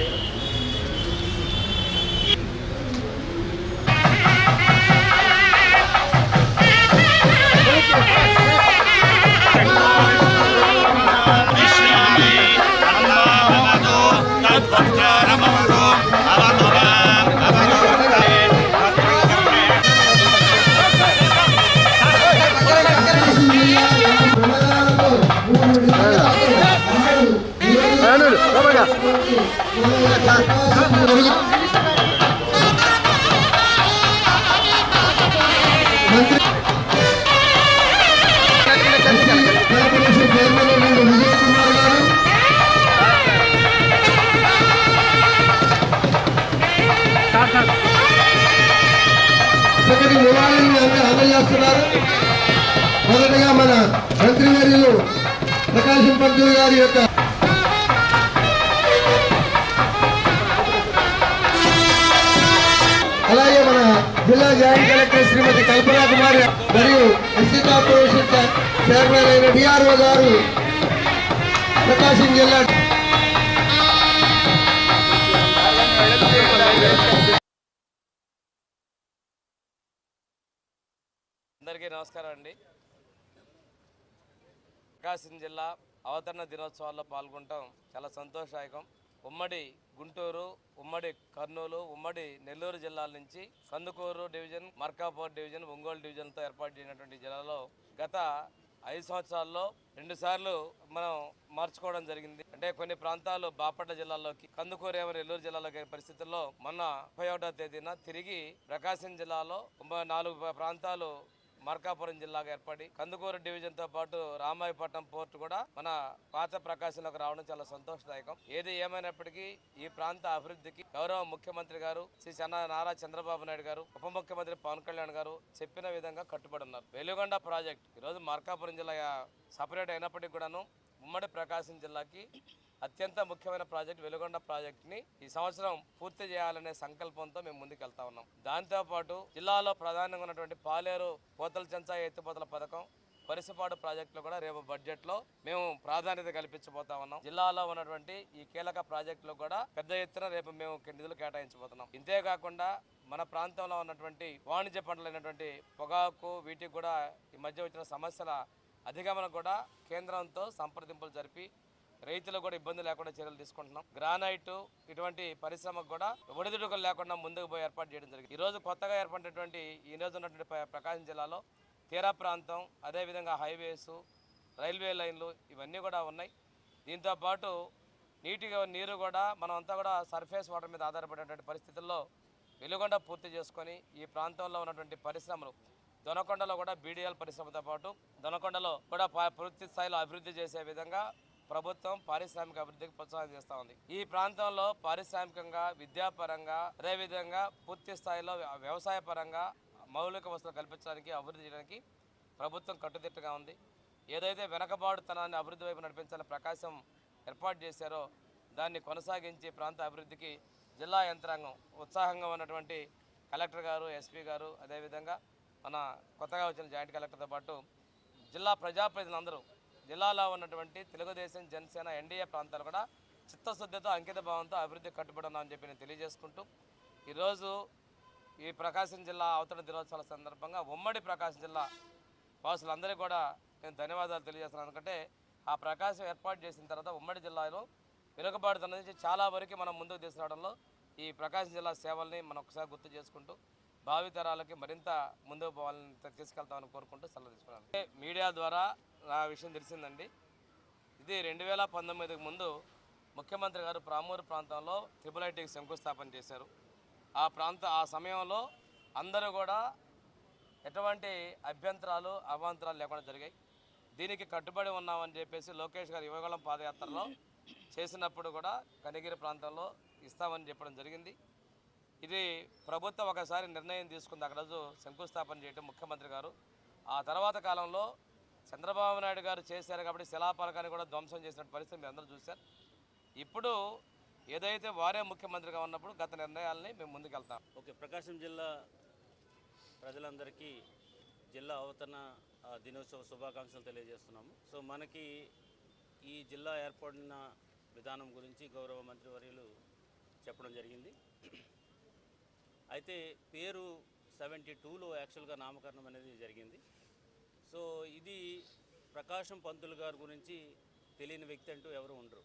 Corporation చక్కటి నివాళులను అంద- అందజేస్తున్నారు మొదటగా మన మంత్రివర్యులు ప్రకాశం పంతులు గారి యొక్క జాయింట్ కలెక్టర్ శ్రీమతి కల్పనా కుమారి మరియు ఎస్సీ కార్పొరేషన్ చైర్మన్ అయిన డిఆర్ఓ గారు ప్రకాశం జిల్లా అందరికీ నమస్కారం అండి. ప్రకాశం జిల్లా అవతరణ దినోత్సవాల్లో పాల్గొనటం చాలా సంతోషదాయకం. ఉమ్మడి గుంటూరు ఉమ్మడి కర్నూలు ఉమ్మడి నెల్లూరు జిల్లాల నుంచి కందుకూరు డివిజన్ మర్కాపూర్ డివిజన్ ఒంగోలు డివిజన్తో ఏర్పాటు చేసినటువంటి జిల్లాలో గత ఐదు సంవత్సరాల్లో రెండు సార్లు మనం మార్చుకోవడం జరిగింది. అంటే కొన్ని ప్రాంతాలు బాపట్ల జిల్లాలోకి కందుకూరు ఏమో నెల్లూరు జిల్లాలోకి పరిస్థితుల్లో మొన్న ముప్పై తేదీన తిరిగి ప్రకాశం జిల్లాలో నాలుగు ప్రాంతాలు మార్కాపురం జిల్లాగా ఏర్పడి కందుకూరు డివిజన్తో పాటు రామాయపట్నం పోర్టు కూడా మన పాత ప్రకాశంలోకి రావడం చాలా సంతోషదాయకం. ఏది ఏమైనప్పటికీ ఈ ప్రాంత అభివృద్ధికి గౌరవ ముఖ్యమంత్రి గారు శ్రీ చన్న నారా చంద్రబాబు నాయుడు గారు ఉప ముఖ్యమంత్రి పవన్ కళ్యాణ్ గారు చెప్పిన విధంగా కట్టుబడి ఉన్నారు. వెలుగొండ ప్రాజెక్ట్ ఈరోజు మార్కాపురం జిల్లా సపరేట్ అయినప్పటికీ కూడాను ఉమ్మడి ప్రకాశం జిల్లాకి అత్యంత ముఖ్యమైన ప్రాజెక్ట్ వెలుగొండ ప్రాజెక్ట్ని ఈ సంవత్సరం పూర్తి చేయాలనే సంకల్పంతో మేము ముందుకు వెళ్తా ఉన్నాం. దాంతోపాటు జిల్లాలో ప్రధానంగా ఉన్నటువంటి పాలేరు పోతల చెంచా ఎత్తిపోతల పథకం పరిసిపాడు ప్రాజెక్టులు కూడా రేపు బడ్జెట్లో మేము ప్రాధాన్యత కల్పించబోతా ఉన్నాం. జిల్లాలో ఉన్నటువంటి ఈ కీలక ప్రాజెక్టులో కూడా పెద్ద ఎత్తున రేపు మేము నిధులు కేటాయించబోతున్నాం. ఇంతేకాకుండా మన ప్రాంతంలో ఉన్నటువంటి వాణిజ్య పంటలైనటువంటి పొగాకు వీటికి కూడా ఈ మధ్య వచ్చిన సమస్యల అధిగమన కూడా కేంద్రంతో సంప్రదింపులు జరిపి రైతులకు కూడా ఇబ్బంది లేకుండా చర్యలు తీసుకుంటున్నాం. గ్రానైట్ ఇటువంటి పరిశ్రమకు కూడా ఒడిదుడుకులు లేకుండా ముందుకు పోయి ఏర్పాటు చేయడం జరిగింది. ఈరోజు కొత్తగా ఏర్పడినటువంటి ఈ రోజు ఉన్నటువంటి ప్రకాశం జిల్లాలో తీరా ప్రాంతం అదేవిధంగా హైవేస్ రైల్వే లైన్లు ఇవన్నీ కూడా ఉన్నాయి. దీంతోపాటు నీటిగా నీరు కూడా మనమంతా కూడా సర్ఫేస్ వాటర్ మీద ఆధారపడేటువంటి పరిస్థితుల్లో వెలుగొండ పూర్తి చేసుకొని ఈ ప్రాంతంలో ఉన్నటువంటి పరిశ్రమలు దొనకొండలో కూడా బీడీఎల్ పరిశ్రమతో పాటు దొనకొండలో కూడా పూర్తి స్థాయిలో అభివృద్ధి చేసే విధంగా ప్రభుత్వం పారిశ్రామిక అభివృద్ధికి ప్రోత్సాహం చేస్తూ ఉంది. ఈ ప్రాంతంలో పారిశ్రామికంగా విద్యాపరంగా అదేవిధంగా పూర్తి స్థాయిలో వ్యవసాయ పరంగా మౌలిక వసతులు కల్పించడానికి అభివృద్ధి చేయడానికి ప్రభుత్వం కట్టుదిట్టగా ఉంది. ఏదైతే వెనకబాటుతనాన్ని అభివృద్ధి వైపు నడిపించాలని ప్రకాశం ఏర్పాటు చేశారో దాన్ని కొనసాగించి ప్రాంత అభివృద్ధికి జిల్లా యంత్రాంగం ఉత్సాహంగా ఉన్నటువంటి కలెక్టర్ గారు ఎస్పీ గారు అదేవిధంగా మన కొత్తగా వచ్చిన జాయింట్ కలెక్టర్తో పాటు జిల్లా ప్రజాప్రతినిధులందరూ జిల్లాలో ఉన్నటువంటి తెలుగుదేశం జనసేన ఎన్డీఏ ప్రాంతాలు కూడా చిత్తశుద్ధితో అంకిత భావంతో అభివృద్ధి కట్టుబడున్నామని చెప్పి నేను తెలియజేసుకుంటూ ఈరోజు ఈ ప్రకాశం జిల్లా అవతరణ దినోత్సవాల సందర్భంగా ఉమ్మడి ప్రకాశం జిల్లా వాసులందరికీ కూడా నేను ధన్యవాదాలు తెలియజేస్తున్నాను. ఎందుకంటే ఆ ప్రకాశం ఏర్పాటు చేసిన తర్వాత ఉమ్మడి జిల్లాలో వెనుకబాటుతనం నుంచి చాలా వరకు మనం ముందుకు తీసుకురావడంలో ఈ ప్రకాశం జిల్లా సేవల్ని మనం ఒకసారి గుర్తు చేసుకుంటూ భావితరాలకి మరింత ముందుకు పోవాలని తీసుకెళ్తామని కోరుకుంటూ సలహా తీసుకున్నాను. మీడియా ద్వారా నా విషయం తెలిసిందండి. ఇది రెండు వేల పంతొమ్మిదికి ముందు ముఖ్యమంత్రి గారు ప్రామూరు ప్రాంతంలో త్రిపుల్ ఐటీకి శంకుస్థాపన చేశారు. ఆ ప్రాంత ఆ సమయంలో అందరూ కూడా ఎటువంటి అభ్యంతరాలు అవాంతరాలు లేకుండా జరిగాయి. దీనికి కట్టుబడి ఉన్నామని చెప్పేసి లోకేష్ గారు యువగళం పాదయాత్రలో చేసినప్పుడు కూడా కనిగిరి ప్రాంతంలో ఇస్తామని చెప్పడం జరిగింది. ఇది ప్రభుత్వం ఒకసారి నిర్ణయం తీసుకుంది. అక్కడ రోజు శంకుస్థాపన చేయడం ముఖ్యమంత్రి గారు. ఆ తర్వాత కాలంలో చంద్రబాబు నాయుడు గారు చేశారు కాబట్టి శిలాపాలకాన్ని కూడా ధ్వంసం చేసిన పరిస్థితి మీరు అందరూ చూశారు. ఇప్పుడు ఏదైతే వారే ముఖ్యమంత్రిగా ఉన్నప్పుడు గత నిర్ణయాలని మేము ముందుకెళ్తాం. ఓకే ప్రకాశం జిల్లా ప్రజలందరికీ జిల్లా అవతరణ దినోత్సవ శుభాకాంక్షలు తెలియజేస్తున్నాము. సో మనకి ఈ జిల్లా ఏర్పడిన విధానం గురించి గౌరవ మంత్రివర్యులు చెప్పడం జరిగింది. అయితే పేరు సెవెంటీ టూలో యాక్చువల్గా నామకరణం అనేది జరిగింది. సో ఇది ప్రకాశం పంతులు గారి గురించి తెలియని వ్యక్తి అంటూ ఎవరు ఉండరు.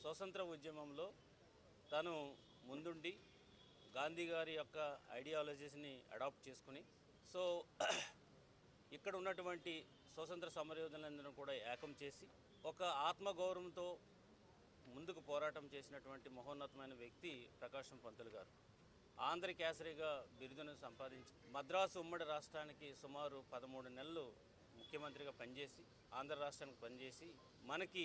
స్వతంత్ర ఉద్యమంలో తను ముందుండి గాంధీ గారి యొక్క ఐడియాలజీస్ని అడాప్ట్ చేసుకుని సో ఇక్కడ ఉన్నటువంటి స్వతంత్ర సమరయోధులందరూ కూడా ఏకం చేసి ఒక ఆత్మగౌరవంతో ముందుకు పోరాటం చేసినటువంటి మహోన్నతమైన వ్యక్తి ప్రకాశం పంతులు గారు. ఆంధ్ర కేసరిగా బిరుదును సంపాదించి మద్రాసు ఉమ్మడి రాష్ట్రానికి సుమారు పదమూడు నెలలు ముఖ్యమంత్రిగా పనిచేసి ఆంధ్ర రాష్ట్రానికి పనిచేసి మనకి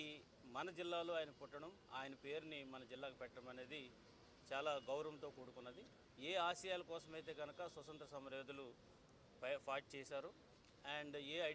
మన జిల్లాలో ఆయన పుట్టడం ఆయన పేరుని మన జిల్లాకు పెట్టడం అనేది చాలా గౌరవంతో కూడుకున్నది. ఏ ఆశయాల కోసమైతే కనుక స్వతంత్ర సమరయోధులు ఫైట్ చేశారు అండ్ ఏ ఐడియా